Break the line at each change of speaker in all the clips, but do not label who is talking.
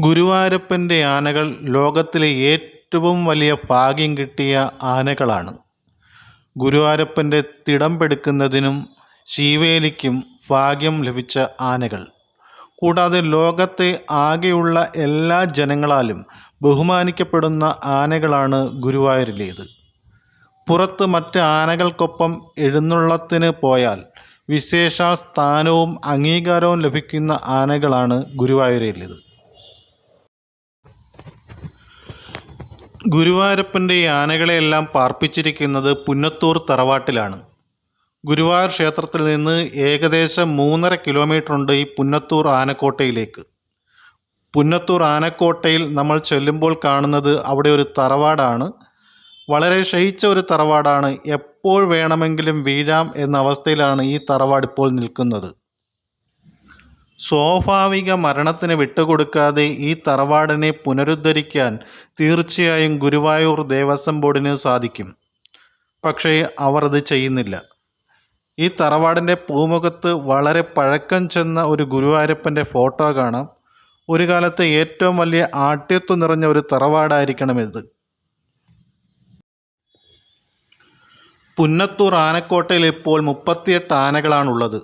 ഗുരുവായൂരപ്പന്റെ ആനകൾ ലോകത്തിലെ ഏറ്റവും വലിയ ഭാഗ്യം കിട്ടിയ ആനകളാണ്. ഗുരുവായൂരപ്പന്റെ തിടമ്പെടുക്കുന്നതിനും ശീവേലിക്കും ഭാഗ്യം ലഭിച്ച ആനകൾ. കൂടാതെ ലോകത്തെ ആകെയുള്ള എല്ലാ ജനങ്ങളാലും ബഹുമാനിക്കപ്പെടുന്ന ആനകളാണ് ഗുരുവായൂരിലേത്. പുറത്ത് മറ്റ് ആനകൾക്കൊപ്പം എഴുന്നള്ളത്തിന് പോയാൽ വിശേഷ സ്ഥാനവും അംഗീകാരവും ലഭിക്കുന്ന ആനകളാണ് ഗുരുവായൂരിലേത്. ഗുരുവായൂരപ്പന്റെ ആനകളെയെല്ലാം പാർപ്പിച്ചിരിക്കുന്നത് പുന്നത്തൂർ തറവാട്ടിലാണ്. ഗുരുവായൂർ ക്ഷേത്രത്തിൽ നിന്ന് ഏകദേശം മൂന്നര കിലോമീറ്റർ ഉണ്ട് ഈ പുന്നത്തൂർ ആനക്കോട്ടയിലേക്ക്. പുന്നത്തൂർ ആനക്കോട്ടയിൽ നമ്മൾ ചെല്ലുമ്പോൾ കാണുന്നത് അവിടെ ഒരു തറവാടാണ്. വളരെ ക്ഷയിച്ച ഒരു തറവാടാണ്. എപ്പോൾ വേണമെങ്കിലും വീഴാം എന്ന അവസ്ഥയിലാണ് ഈ തറവാട് ഇപ്പോൾ നിൽക്കുന്നത്. സ്വാഭാവിക മരണത്തിന് വിട്ടുകൊടുക്കാതെ ഈ തറവാടിനെ പുനരുദ്ധരിക്കാൻ തീർച്ചയായും ഗുരുവായൂർ ദേവസ്വം ബോർഡിന് സാധിക്കും. പക്ഷേ അവർ അത് ചെയ്യുന്നില്ല. ഈ തറവാടിന്റെ പൂമുഖത്ത് വളരെ പഴക്കം ചെന്ന ഒരു ഗുരുവായൂരപ്പന്റെ ഫോട്ടോ കാണാം. ഒരു കാലത്തെ ഏറ്റവും വലിയ ആട്യത്വം നിറഞ്ഞ ഒരു തറവാടായിരിക്കണം ഇത്. പുന്നത്തൂർ ആനക്കോട്ടയിൽ ഇപ്പോൾ മുപ്പത്തിയെട്ട് ആനകളാണുള്ളത്.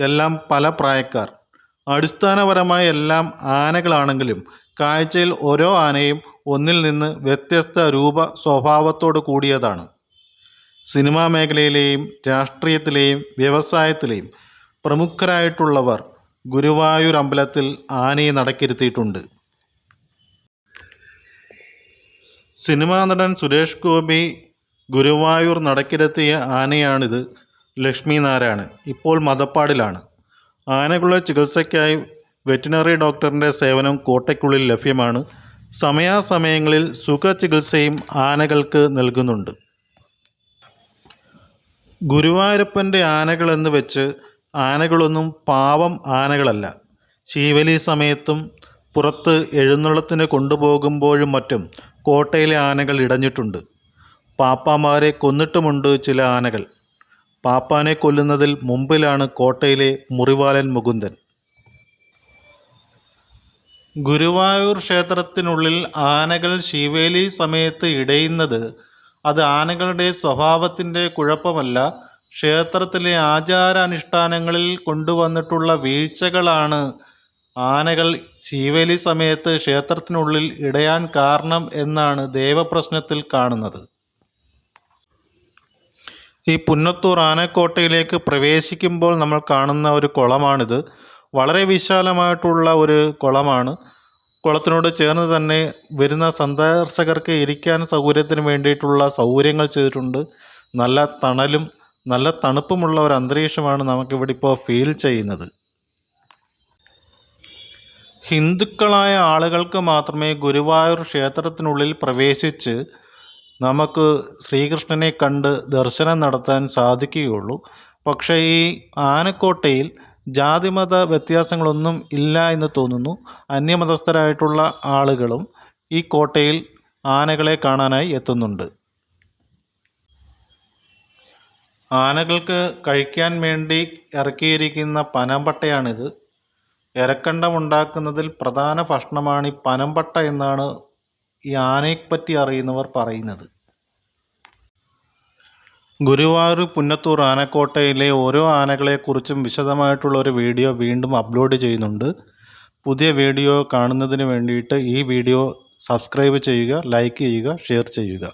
എല്ലാം പല പ്രായക്കാർ. അടിസ്ഥാനപരമായി എല്ലാം ആനകളാണെങ്കിലും കാഴ്ചയിൽ ഓരോ ആനയും ഒന്നിൽ നിന്ന് വ്യത്യസ്ത രൂപ സ്വഭാവത്തോടു കൂടിയതാണ്. സിനിമാ മേഖലയിലെയും രാഷ്ട്രീയത്തിലെയും വ്യവസായത്തിലെയും പ്രമുഖരായിട്ടുള്ളവർ ഗുരുവായൂർ അമ്പലത്തിൽ ആനയെ നടക്കിരുത്തിയിട്ടുണ്ട്. സിനിമാ നടൻ സുരേഷ് ഗോപി ഗുരുവായൂർ നടക്കിരുത്തിയ ആനയാണിത്. ലക്ഷ്മി നാരായണൻ ഇപ്പോൾ മതപ്പാടിലാണ്. ആനകളുടെ ചികിത്സയ്ക്കായി വെറ്റിനറി ഡോക്ടറിന്റെ സേവനം കോട്ടയ്ക്കുള്ളിൽ ലഭ്യമാണ്. സമയാസമയങ്ങളിൽ സുഖചികിത്സയും ആനകൾക്ക് നൽകുന്നുണ്ട്. ഗുരുവായൂരപ്പന്റെ ആനകളെന്ന് വെച്ച് ആനകളൊന്നും പാവം ആനകളല്ല. ശീവലി സമയത്തും പുറത്ത് എഴുന്നള്ളത്തിന് കൊണ്ടുപോകുമ്പോഴും മറ്റും കോട്ടയിലെ ആനകൾ ഇടഞ്ഞിട്ടുണ്ട്. പാപ്പാമാരെ കൊന്നിട്ടുമുണ്ട് ചില ആനകൾ. പാപ്പാനെ കൊല്ലുന്നതിൽ മുമ്പിലാണ് കോട്ടയിലെ മുറിവാലൻ മുകുന്ദൻ. ഗുരുവായൂർ ക്ഷേത്രത്തിനുള്ളിൽ ആനകൾ ശിവേലി സമയത്ത് ഇടയുന്നത് അത് ആനകളുടെ സ്വഭാവത്തിന്റെ കുഴപ്പമല്ല. ക്ഷേത്രത്തിലെ ആചാരാനുഷ്ഠാനങ്ങളിൽ കൊണ്ടുവന്നിട്ടുള്ള വീഴ്ചകളാണ് ആനകൾ ശീവേലി സമയത്ത് ക്ഷേത്രത്തിനുള്ളിൽ ഇടയാൻ കാരണം എന്നാണ് ദേവപ്രശ്നത്തിൽ കാണുന്നത്. ഈ പുന്നത്തൂർ ആനക്കോട്ടയിലേക്ക് പ്രവേശിക്കുമ്പോൾ നമ്മൾ കാണുന്ന ഒരു കുളമാണിത്. വളരെ വിശാലമായിട്ടുള്ള ഒരു കുളമാണ്. കുളത്തിനോട് ചേർന്ന് തന്നെ വരുന്ന സന്ദർശകർക്ക് ഇരിക്കാൻ സൗകര്യത്തിന് വേണ്ടിയിട്ടുള്ള സൗകര്യങ്ങൾ ചെയ്തിട്ടുണ്ട്. നല്ല തണലും നല്ല തണുപ്പുമുള്ള ഒരു അന്തരീക്ഷമാണ് നമുക്കിവിടെ ഇപ്പോൾ ഫീൽ ചെയ്യുന്നത്. ഹിന്ദുക്കളായ ആളുകൾക്ക് മാത്രമേ ഗുരുവായൂർ ക്ഷേത്രത്തിനുള്ളിൽ പ്രവേശിച്ച് നമുക്ക് ശ്രീകൃഷ്ണനെ കണ്ട് ദർശനം നടത്താൻ സാധിക്കുകയുള്ളൂ. പക്ഷേ ഈ ആനക്കോട്ടയിൽ ജാതിമത വ്യത്യാസങ്ങളൊന്നും ഇല്ല എന്ന് തോന്നുന്നു. അന്യമതസ്ഥരായിട്ടുള്ള ആളുകളും ഈ കോട്ടയിൽ ആനകളെ കാണാനായി എത്തുന്നുണ്ട്. ആനകൾക്ക് കഴിക്കാൻ വേണ്ടി ഇറക്കിയിരിക്കുന്ന പനമ്പട്ടയാണിത് ഉണ്ടാക്കുന്നതിൽ പ്രധാന ഭക്ഷണമാണ് ഈ പനമ്പട്ട എന്നാണ് ഈ ആനയെപ്പറ്റി അറിയുന്നവർ പറയുന്നത്. ഗുരുവായൂർ പുന്നത്തൂർ ആനക്കോട്ടയിലെ ഓരോ ആനകളെക്കുറിച്ചും വിശദമായിട്ടുള്ള ഒരു വീഡിയോ വീണ്ടും അപ്ലോഡ് ചെയ്യുന്നുണ്ട്. പുതിയ വീഡിയോ കാണുന്നതിന് വേണ്ടിയിട്ട് ഈ വീഡിയോ സബ്സ്ക്രൈബ് ചെയ്യുക ലൈക്ക് ചെയ്യുക ഷെയർ ചെയ്യുക.